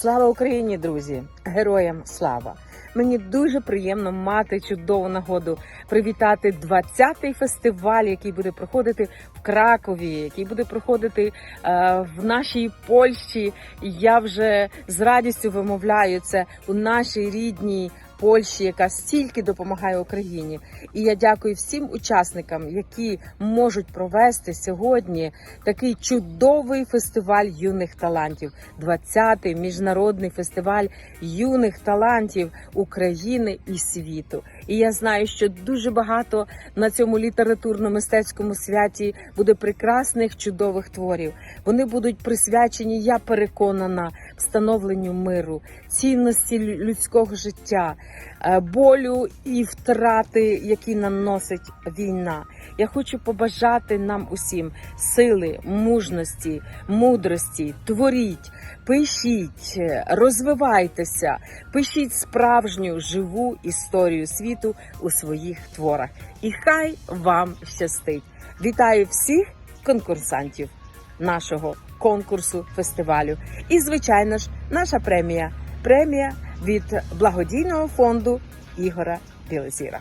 Слава Україні, друзі! Героям слава! Мені дуже приємно мати чудову нагоду привітати 20-й фестиваль, який буде проходити в Кракові, який буде проходити е, в нашій Польщі. Я вже з радістю вимовляю це у нашій рідній Польщі, яка стільки допомагає Україні. І я дякую всім учасникам, які можуть провести сьогодні такий чудовий фестиваль юних талантів. 20-й міжнародний фестиваль юних талантів України і світу. І я знаю, що дуже багато на цьому літературно-мистецькому святі буде прекрасних чудових творів. Вони будуть присвячені, я переконана, встановленню миру, цінності людського життя, болю і втрати, які наносить війна. Я хочу побажати нам усім сили, мужності, мудрості, творіть, пишіть, е, розвивайтеся, пишіть справжню живу історію світу у своїх творах. І хай вам щастить! Вітаю всіх конкурсантів нашого конкурсу фестивалю. І, звичайно ж, наша премія премія від благодійного фонду Ігора Білозіра.